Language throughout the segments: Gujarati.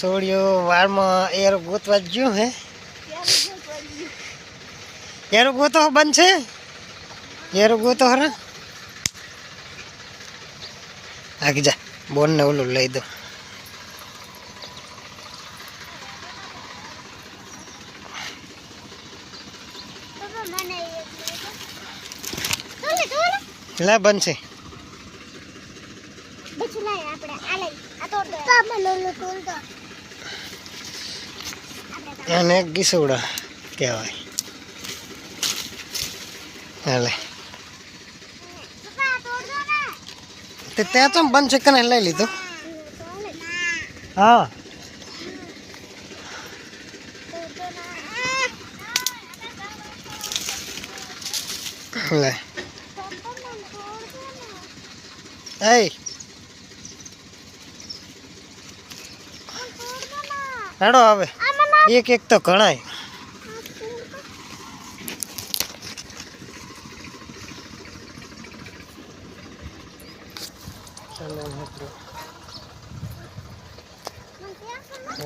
સોડિયો વાળમાં એરો ગોતવા જ ગયો હે. એરો ગોતો બંધ છે? એરો ગોતો હરા આગી જા, બોનને ઓલું લઈ દો લે તોલ છે. એને ગીસુડા કહેવાય. હાલે. ત્યાં તો બંધ કને લઈ લીધું. હા. લે એ હેડો હવે. એક એક તો ઘણાય.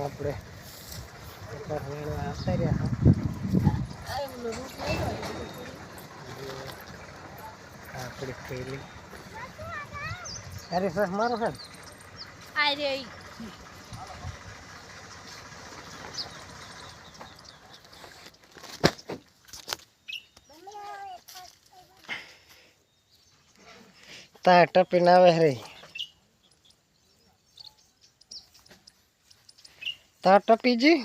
આપણે આવતા રહ્યા આપણી થેલી. અરે સર મારો સર તા ટપીને આવે રે. તા ટપી જી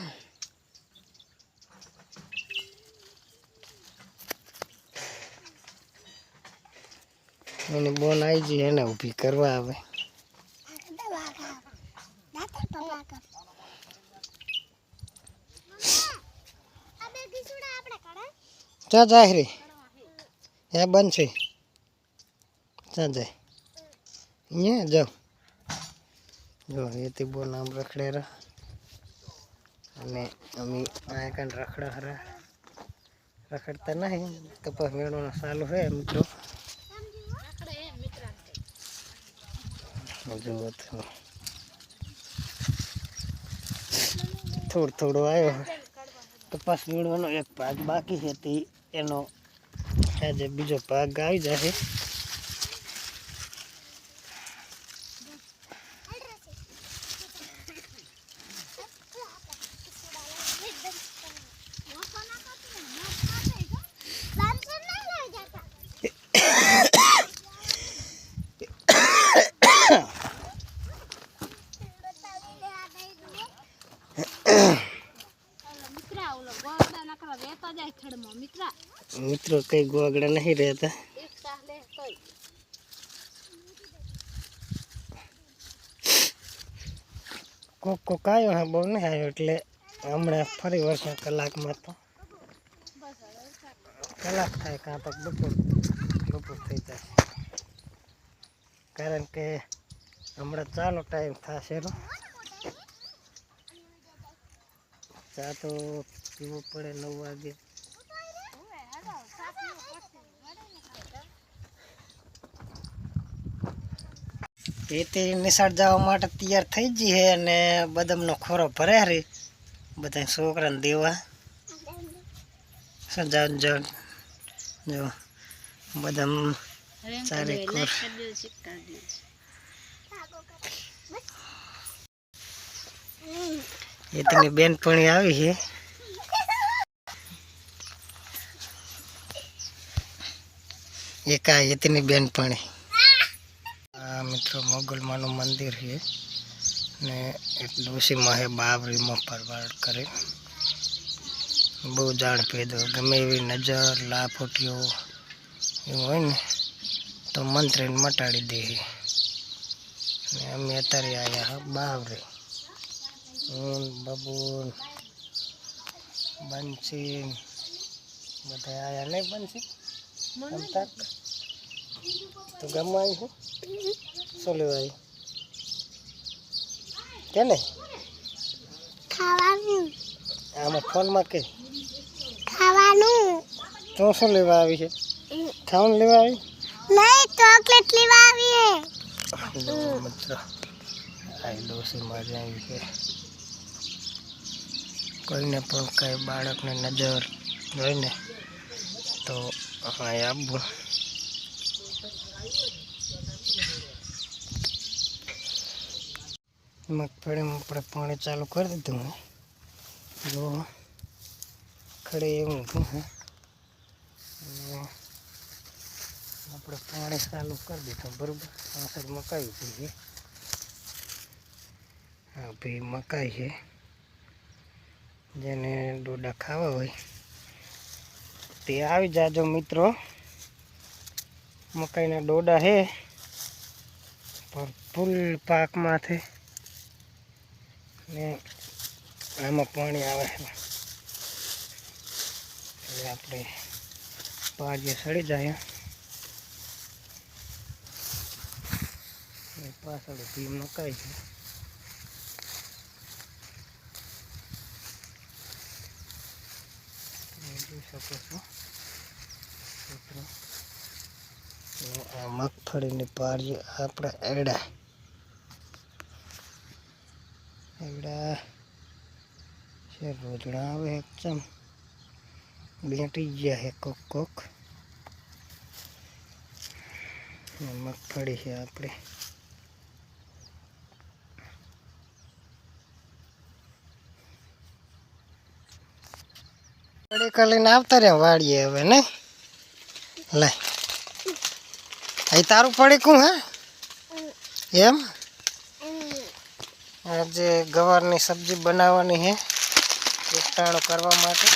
એની બોન આવી જી એને ઊભી કરવા આવે. ચા જાહેરી એ બનશે જાય અહીંયા જાઓ જો, એથી બહુ નામ રખડેરા અને અમે આ કાંઈ રખડા હરા. રખડતા નહીં. કપાસ મેળવાનો ચાલુ છે મિત્રો. જુઓ તો થોડો થોડો આવ્યો કપાસ મેળવાનો એક ભાગ બાકી છે. એનો આજે બીજો ભાગ આવી જશે મિત્રો કઈ ગોગડા નહીં રહેતા. કોક કોક આવ્યો હા, બહુ નહીં આવ્યો, એટલે હમણાં ફરી વર્ષે કલાકમાં તો. કલાક થાય કાં તો બપોર બપોર થઈ જાય. કારણ કે હમણાં ચાલો ટાઈમ થશે રો ચા તો પીવો પડે નવ વાગે. તે નિશાળ જવા માટે તૈયાર થઈ ગઈ છે અને બદામનો ખોરો ભરે રે. બધા છોકરાને દેવા. સજાવન જણ જો બદામ ચારે કોર એ તેની બેનપણી આવી છે. એકા એતની બેનપણી. આ મિત્રો મોગલમાનું મંદિર છે ને એટલું ઓછીમાં હે બાબરીમાં પરવાડ કરે. બહુ જાણ પેદો ગમે એવી નજર, લાફોટીઓ એવું હોય ને, તો મંત્રીને મટાડી દે અને અમે અત્યારે આવ્યા હા બાવરે. હું બબૂન બંસી. બધા આયા નહીં બંસી? તક. તો ગામમાં આવી છું શું લેવા આવી કે ને? ખાવાનું. આમાં ફોનમાં કે? ખાવાનું. તું શું લેવા આવી છે? ખાવાનું લેવા આવી? નહીં ચોકલેટ લેવા આવીએ. જો મિત્ર. આ ડોસી મારી આવી છે? કોઈને પણ કાંઈ બાળકને નજર હોય ને તો અહીં આવવું મગફળીમાં આપણે પાણી ચાલુ કરી દીધું હે. જો ખડે એવું હતું હે. આપણે પાણી ચાલુ કરી દીધું, બરાબર? પાછળ મકાઈ છે. હા, ભાઈ મકાઈ છે. જેને ડોડા ખાવા હોય, તે આવી જાજો મિત્રો. મકાઈના ડોડા પણ ફૂલ પાકમાંથી. ને આમાં પાણી આવે છે. એટલે આપણે પાડીએ સડી જાય. પાછળ ભીમ મકાઈ છે તમે જોઈ શકો છો મિત્રો આ મગફળીની પાડીએ આપણે એડા. એડા છે, રોજડા આવે એકદમ. બેટી ગયા છે કોક કોક. મગફળી છે આપણે. કડીકા કરીને આવતા રહ્યા વાડીએ હવે ને લે. અહીં તારું પડીકું હે? એમ? આજે ગવારની સબ્જી બનાવવાની છે એકટાણું કરવા માટે.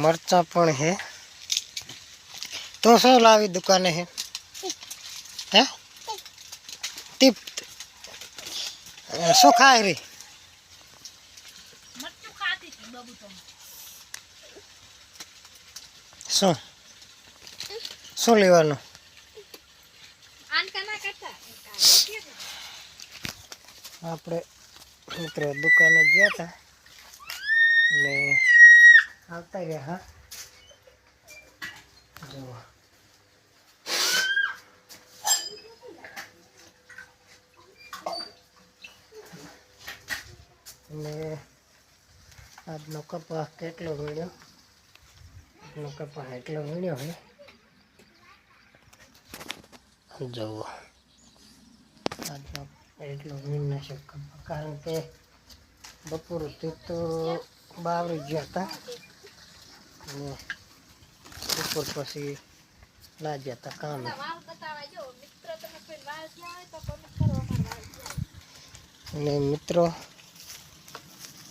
મરચાં પણ હે. તો શું લાવી દુકાને છે હે? ટીપ. શું ખાય રી? શું? શું લેવાનું? આપણે મિત્રો દુકાને ગયા હતા ને આવતા ગયા હા. જુઓ. ને આજનો કપા કેટલો વીણ્યો આજનો કપા એટલો વીણ્યો હોય જુઓ આજનો એટલો વીણ ના શકે કારણ કે બપોરથી તો બાવરી ગયા હતા ને બપોર પછી લાગ્યા હતા કામે અને મિત્રો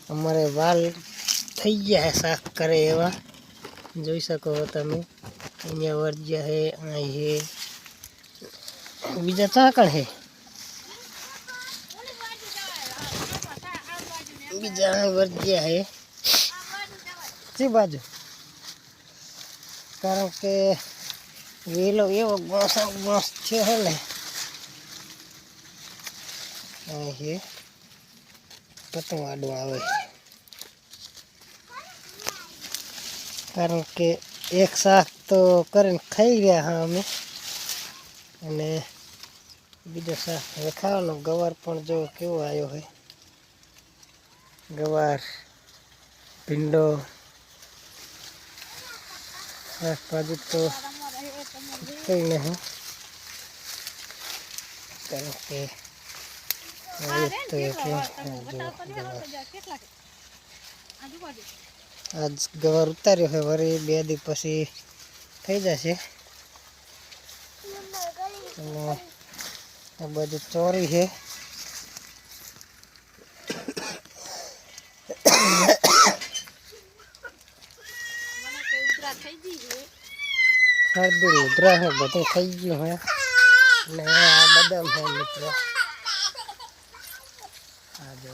અમારે વાલ થઈ ગયા છે સાફ કરે એવા જોઈ શકો છો તમે અહીંયા વર્જ્યા છે અહીં છે બીજા ચાકણ છે બીજા અહીં વર્જ્યા છે સી બાજુ કારણ કે વેલો એવો ગોસ ગોસ છે હે ને અહીં છે આડો આવે કારણ કે એક શાક તો કરીને ખાઈ ગયા હા અમે. અને બીજો શાક હવે ખાવાનો. ગવાર પણ જો કેવો આવ્યો હોય. ગવાર, ભીંડો, શાકભાજી તો કંઈ નહીં. કારણ કે હવે તો એટલે જો ગવાર આજ ગવાર ઉતાર્યો છે વળી બે દી પછી થઈ જશે. આ બધું ચોરી છે. શરદી ઉધરા છે બધું થઈ ગયું હે ને આ બદામ છે મિત્રો આ જો